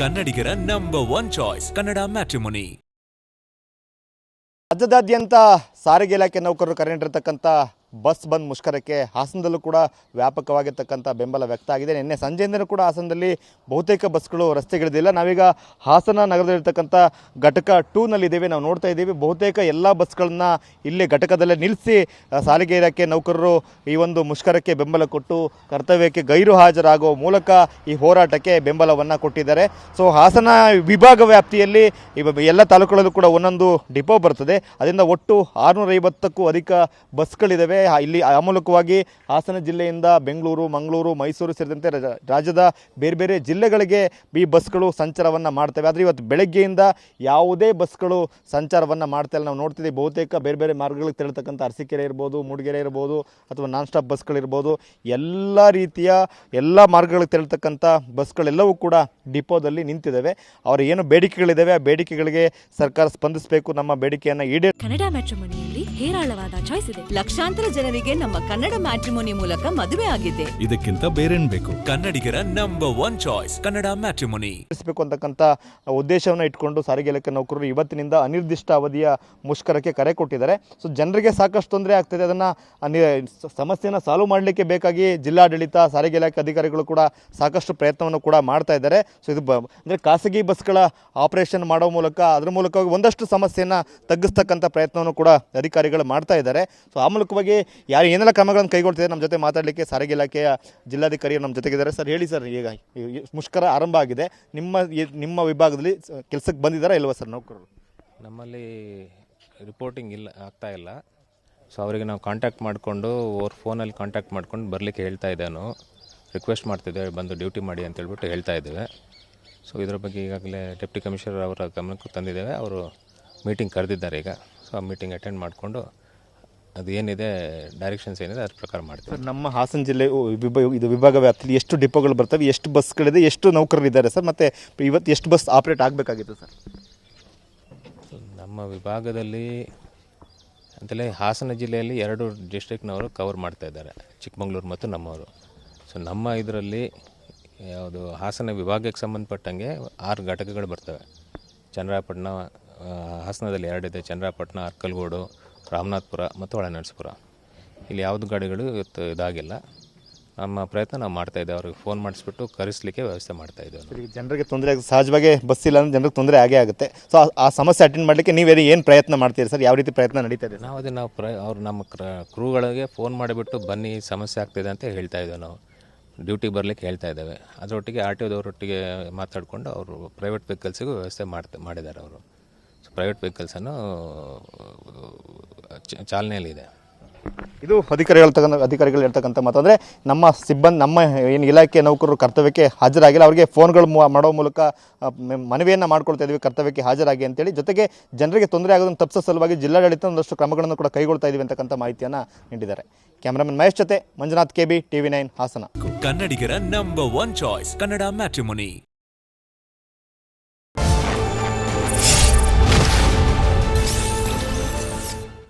ಕನ್ನಡಿಗರ number one choice Kannada matrimony ರಾಜ್ಯದಾದ್ಯಂತ ಸಾರಿಗೆ ಇಲಾಖೆ ನೌಕರರು ಕರೆ ನೀಡಿರ್ತಕ್ಕಂಥ ಬಸ್ ಬಂದ್ ಮುಷ್ಕರಕ್ಕೆ ಹಾಸನದಲ್ಲೂ ಕೂಡ ವ್ಯಾಪಕವಾಗಿರ್ತಕ್ಕಂಥ ಬೆಂಬಲ ವ್ಯಕ್ತ ಆಗಿದೆ. ನಿನ್ನೆ ಸಂಜೆಯಿಂದಲೂ ಕೂಡ ಹಾಸನದಲ್ಲಿ ಬಹುತೇಕ ಬಸ್ಗಳು ರಸ್ತೆಗಿಳಿದಿಲ್ಲ. ನಾವೀಗ ಹಾಸನ ನಗರದಲ್ಲಿರ್ತಕ್ಕಂಥ ಘಟಕ ಟೂನಲ್ಲಿದ್ದೇವೆ ನಾವು ನೋಡ್ತಾ ಇದ್ದೀವಿ ಬಹುತೇಕ ಎಲ್ಲ ಬಸ್ಗಳನ್ನ ಇಲ್ಲಿ ಘಟಕದಲ್ಲೇ ನಿಲ್ಲಿಸಿ ಸಾರಿಗೆ ಇಲಾಖೆ ನೌಕರರು ಈ ಒಂದು ಮುಷ್ಕರಕ್ಕೆ ಬೆಂಬಲ ಕೊಟ್ಟು, ಕರ್ತವ್ಯಕ್ಕೆ ಗೈರು ಹಾಜರಾಗುವ ಮೂಲಕ ಈ ಹೋರಾಟಕ್ಕೆ ಬೆಂಬಲವನ್ನು ಕೊಟ್ಟಿದ್ದಾರೆ. ಸೊ ಹಾಸನ ವಿಭಾಗ ವ್ಯಾಪ್ತಿಯಲ್ಲಿ ಎಲ್ಲ ತಾಲೂಕುಗಳಲ್ಲೂ ಕೂಡ ಒಂದೊಂದು ಡಿಪೋ ಬರ್ತದೆ. ಅದರಿಂದ ಒಟ್ಟು ಆರುನೂರೈವತ್ತಕ್ಕೂ ಅಧಿಕ ಬಸ್ಗಳಿದ್ದಾವೆ ಇಲ್ಲಿ ಆ ಮೂಲಕವಾಗಿ ಹಾಸನ ಜಿಲ್ಲೆಯಿಂದ ಬೆಂಗಳೂರು, ಮಂಗಳೂರು, ಮೈಸೂರು ಸೇರಿದಂತೆ ರಾಜ್ಯದ ಬೇರೆ ಬೇರೆ ಜಿಲ್ಲೆಗಳಿಗೆ ಈ ಬಸ್ಗಳು ಸಂಚಾರವನ್ನು ಮಾಡ್ತವೆ. ಆದರೆ ಇವತ್ತು ಬೆಳಗ್ಗೆಯಿಂದ ಯಾವುದೇ ಬಸ್ಗಳು ಸಂಚಾರವನ್ನು ಮಾಡ್ತಾ ಇಲ್ಲ. ನಾವು ನೋಡ್ತಿದ್ದೀವಿ ಬಹುತೇಕ ಬೇರೆ ಬೇರೆ ಮಾರ್ಗಗಳಿಗೆ ತೆರಳತಕ್ಕಂಥ ಅರಸೀಕೆರೆ ಇರ್ಬೋದು, ಮೂಡಿಗೆರೆ ಇರ್ಬೋದು, ಅಥವಾ ನಾನ್ ಸ್ಟಾಪ್ ಬಸ್ಗಳಿರ್ಬೋದು ಎಲ್ಲ ರೀತಿಯ ಎಲ್ಲ ಮಾರ್ಗಗಳಿಗೆ ತೆರಳತಕ್ಕಂಥ ಬಸ್ಗಳೆಲ್ಲವೂ ಕೂಡ ಡಿಪೋದಲ್ಲಿ ನಿಂತಿದ್ದಾವೆ. ಅವರ ಏನು ಬೇಡಿಕೆಗಳಿದ್ದಾವೆ ಆ ಬೇಡಿಕೆಗಳಿಗೆ ಸರ್ಕಾರ ಸ್ಪಂದಿಸಬೇಕು. ನಮ್ಮ ಬೇಡಿಕೆಯನ್ನು ಈಡೇ ಕನ್ನಡ ಮ್ಯಾಟ್ರಿಮೊನಿಯಲ್ಲಿ ಹೇರಾಳವಾದ ಚಾಯ್ಸ್ ಇದೆ. ಲಕ್ಷಾಂತರ ಜನರಿಗೆ ನಮ್ಮ ಕನ್ನಡ ಮ್ಯಾಟ್ರಿಮೋನಿ ಮೂಲಕ ಮದುವೆ ಆಗಿದೆ. ಇದಕ್ಕಿಂತ ಬೇರೇನ್ ಬೇಕು? ಕನ್ನಡಿಗರ number one choice Kannada matrimony. ಬೇಕು ಅಂತಕ್ಕಂಥ ಉದ್ದೇಶವನ್ನು ಇಟ್ಕೊಂಡು ಸಾರಿಗೆ ಇಲಾಖೆ ನೌಕರರು ಇವತ್ತಿನಿಂದ ಅನಿರ್ದಿಷ್ಟ ಅವಧಿಯ ಮುಷ್ಕರಕ್ಕೆ ಕರೆ ಕೊಟ್ಟಿದ್ದಾರೆ. ಸೊ ಜನರಿಗೆ ಸಾಕಷ್ಟು ತೊಂದರೆ ಆಗ್ತಿದೆ. ಅದನ್ನು ಸಮಸ್ಯೆಯನ್ನು ಸಾಲ್ವ್ ಮಾಡಲಿಕ್ಕೆ ಬೇಕಾಗಿ ಜಿಲ್ಲಾಡಳಿತ ಸಾರಿಗೆ ಇಲಾಖೆ ಅಧಿಕಾರಿಗಳು ಕೂಡ ಸಾಕಷ್ಟು ಪ್ರಯತ್ನವನ್ನು ಕೂಡ ಮಾಡ್ತಾ ಇದ್ದಾರೆ. ಸೊ ಇದು ಅಂದರೆ ಖಾಸಗಿ ಬಸ್ಗಳ ಆಪರೇಷನ್ ಮಾಡೋ ಮೂಲಕ ಅದರ ಮೂಲಕವಾಗಿ ಒಂದಷ್ಟು ಸಮಸ್ಯೆಯನ್ನು ತಗ್ಗಿಸ್ತಕ್ಕಂಥ ಪ್ರಯತ್ನವನ್ನು ಕೂಡ ಅಧಿಕಾರಿಗಳು ಮಾಡ್ತಾ ಇದ್ದಾರೆ. ಸೊ ಆ ಮೂಲಕವಾಗಿ ಯಾರು ಏನೆಲ್ಲ ಕ್ರಮಗಳನ್ನು ಕೈಗೊಳ್ತಿದ್ದಾರೆ ನಮ್ಮ ಜೊತೆ ಮಾತಾಡಲಿಕ್ಕೆ ಸಾರಿಗೆ ಇಲಾಖೆಯ ಜಿಲ್ಲಾಧಿಕಾರಿ ನಮ್ಮ ಜೊತೆಗಿದ್ದಾರೆ. ಸರ್, ಹೇಳಿ ಸರ್, ಈಗ ಮುಷ್ಕರ ಆರಂಭ ಆಗಿದೆ. ನಿಮ್ಮ ನಿಮ್ಮ ವಿಭಾಗದಲ್ಲಿ ಕೆಲಸಕ್ಕೆ ಬಂದಿದ್ದಾರಾ ಇಲ್ವಾ ಸರ್ ನೌಕರರು? ನಮ್ಮಲ್ಲಿ ರಿಪೋರ್ಟಿಂಗ್ ಇಲ್ಲ, ಆಗ್ತಾ ಇಲ್ಲ. ಸೊ ಅವರಿಗೆ ನಾವು ಕಾಂಟ್ಯಾಕ್ಟ್ ಮಾಡಿಕೊಂಡು, ಅವ್ರ ಫೋನಲ್ಲಿ ಕಾಂಟ್ಯಾಕ್ಟ್ ಮಾಡ್ಕೊಂಡು ಬರಲಿಕ್ಕೆ ಹೇಳ್ತಾ ಇದ್ದಾನು. ರಿಕ್ವೆಸ್ಟ್ ಮಾಡ್ತಿದ್ದೇವೆ, ಬಂದು ಡ್ಯೂಟಿ ಮಾಡಿ ಅಂತ ಹೇಳ್ಬಿಟ್ಟು ಹೇಳ್ತಾ ಇದ್ದೇವೆ. ಸೊ ಇದರ ಬಗ್ಗೆ ಈಗಾಗಲೇ ಡೆಪ್ಟಿ ಕಮಿಷನರ್ ಅವರ ಗಮನಕ್ಕೂ ತಂದಿದ್ದೇವೆ. ಅವರು ಮೀಟಿಂಗ್ ಕರೆದಿದ್ದಾರೆ ಈಗ. ಸೊ ಆ ಮೀಟಿಂಗ್ ಅಟೆಂಡ್ ಮಾಡಿಕೊಂಡು ಅದು ಏನಿದೆ ಡೈರೆಕ್ಷನ್ಸ್ ಏನಿದೆ ಅದ್ರ ಪ್ರಕಾರ ಮಾಡ್ತೀವಿ. ಸರ್ ನಮ್ಮ ಹಾಸನ ಜಿಲ್ಲೆ ವಿಭಾಗ ವಿಭ- ಇದು ವಿಭಾಗ ವ್ಯಾಪ್ತಿಯಲ್ಲಿ ಎಷ್ಟು ಡಿಪೋಗಳು ಬರ್ತವೆ ಎಷ್ಟು ಬಸ್ಗಳಿದೆ ಎಷ್ಟು ನೌಕರರಿದ್ದಾರೆ ಸರ್? ಮತ್ತು ಇವತ್ತು ಎಷ್ಟು ಬಸ್ ಆಪ್ರೇಟ್ ಆಗಬೇಕಾಗಿತ್ತು ಸರ್? ಸೊ ನಮ್ಮ ವಿಭಾಗದಲ್ಲಿ ಅಂತಲೇ ಹಾಸನ ಜಿಲ್ಲೆಯಲ್ಲಿ ಎರಡು ಡಿಸ್ಟ್ರಿಕ್ಟ್ನವರು ಕವರ್ ಮಾಡ್ತಾ ಇದ್ದಾರೆ. ಚಿಕ್ಕಮಗಳೂರು ಮತ್ತು ನಮ್ಮವರು. ಸೊ ನಮ್ಮ ಇದರಲ್ಲಿ ಯಾವುದು ಹಾಸನ ವಿಭಾಗಕ್ಕೆ ಸಂಬಂಧಪಟ್ಟಂಗೆ ಆರು ಘಟಕಗಳು ಬರ್ತವೆ. ಚಂದ್ರಾಪಟ್ಟಣ ಹಾಸನದಲ್ಲಿ ಎರಡಿದೆ ಚಂದ್ರಾಪಟ್ಟಣ ಅರ್ಕಲ್ಗೋಡು ರಾಮನಾಥ್ಪುರ ಮತ್ತು ಒಳನರಸೀಪುರ ಇಲ್ಲಿ ಯಾವುದು ಗಾಡಿಗಳು ಇವತ್ತು ಇದಾಗಿಲ್ಲ. ನಮ್ಮ ಪ್ರಯತ್ನ ನಾವು ಮಾಡ್ತಾ ಇದ್ದೇವೆ. ಅವ್ರಿಗೆ ಫೋನ್ ಮಾಡಿಸ್ಬಿಟ್ಟು ಕರೆಸಲಿಕ್ಕೆ ವ್ಯವಸ್ಥೆ ಮಾಡ್ತಾ ಇದ್ದೇವೆ ನಾವು. ಈಗ ಜನರಿಗೆ ತೊಂದರೆ ಆಗುತ್ತೆ. ಸಹಜವಾಗಿ ಬಸ್ ಇಲ್ಲ ಅಂದ್ರೆ ಜನರಿಗೆ ತೊಂದರೆ ಆಗೇ ಆಗುತ್ತೆ. ಸೊ ಆ- ಸಮಸ್ಯೆ ಅಟೆಂಡ್ ಮಾಡಲಿಕ್ಕೆ ನೀವೇನು ಏನು ಪ್ರಯತ್ನ ಮಾಡ್ತೀರಿ ಸರ್? ಯಾವ ರೀತಿ ಪ್ರಯತ್ನ ನಡೀತಾ ಇದೆ ನಾವು ಅದೇ ನಾವು ಪ್ರ ಅವ್ರು ನಮ್ಮ ಕ್ರ ಕ್ರೂಗಳಿಗೆ ಫೋನ್ ಮಾಡಿಬಿಟ್ಟು ಬನ್ನಿ ಸಮಸ್ಯೆ ಆಗ್ತಿದೆ ಅಂತ ಹೇಳ್ತಾ ಇದ್ದೇವೆ ನಾವು. ಡ್ಯೂಟಿಗೆ ಬರಲಿಕ್ಕೆ ಹೇಳ್ತಾ ಇದ್ದೇವೆ. ಅದರೊಟ್ಟಿಗೆ ಆರ್ ಟಿ ಒದವರೊಟ್ಟಿಗೆ ಮಾತಾಡಿಕೊಂಡು ಅವರು ಪ್ರೈವೇಟ್ ವೆಹಿಕಲ್ಸಿಗೂ ವ್ಯವಸ್ಥೆ ಮಾಡ್ತಾ ಮಾಡಿದ್ದಾರೆ ಅವರು. ಸೊ ಪ್ರೈವೇಟ್ ವೆಹಿಕಲ್ಸನ್ನು ಚ- ಚಾಲನೆಯಲ್ಲಿದೆ ಇದು ಅಧಿಕಾರಿಗಳು ಹೇಳ್ತಕ್ಕಂಥ ಅಧಿಕಾರಿಗಳು ಹೇಳ್ತಕ್ಕಂಥ ಮಾತು. ಅಂದರೆ ನಮ್ಮ ಸಿಬ್ಬಂದಿ ನಮ್ಮ ಏನು ಇಲಾಖೆ ನೌಕರರು ಕರ್ತವ್ಯಕ್ಕೆ ಹಾಜರಾಗಿಲ್ಲ. ಅವರಿಗೆ ಫೋನ್ಗಳು ಮಾಡೋ ಮೂಲಕ ಮನವಿಯನ್ನು ಮಾಡ್ಕೊಳ್ತಾ ಇದ್ದೀವಿ ಕರ್ತವ್ಯಕ್ಕೆ ಹಾಜರಾಗಿ ಅಂತೇಳಿ. ಜೊತೆಗೆ ಜನರಿಗೆ ತೊಂದರೆ ಆಗೋದನ್ನು ತಪ್ಪಿಸೋ ಸಲುವಾಗಿ ಜಿಲ್ಲಾಡಳಿತ ಒಂದಷ್ಟು ಕ್ರಮಗಳನ್ನು ಕೂಡ ಕೈಗೊಳ್ತಾ ಇದ್ದೀವಿ ಅಂತಕ್ಕಂಥ ಮಾಹಿತಿಯನ್ನು ನೀಡಿದ್ದಾರೆ. ಕ್ಯಾಮ್ರಾಮನ್ ಮಹೇಶ್ ಜೊತೆ Manjunath K B T V nine Hassan. ಕನ್ನಡಿಗರ number one choice Kannada matrimony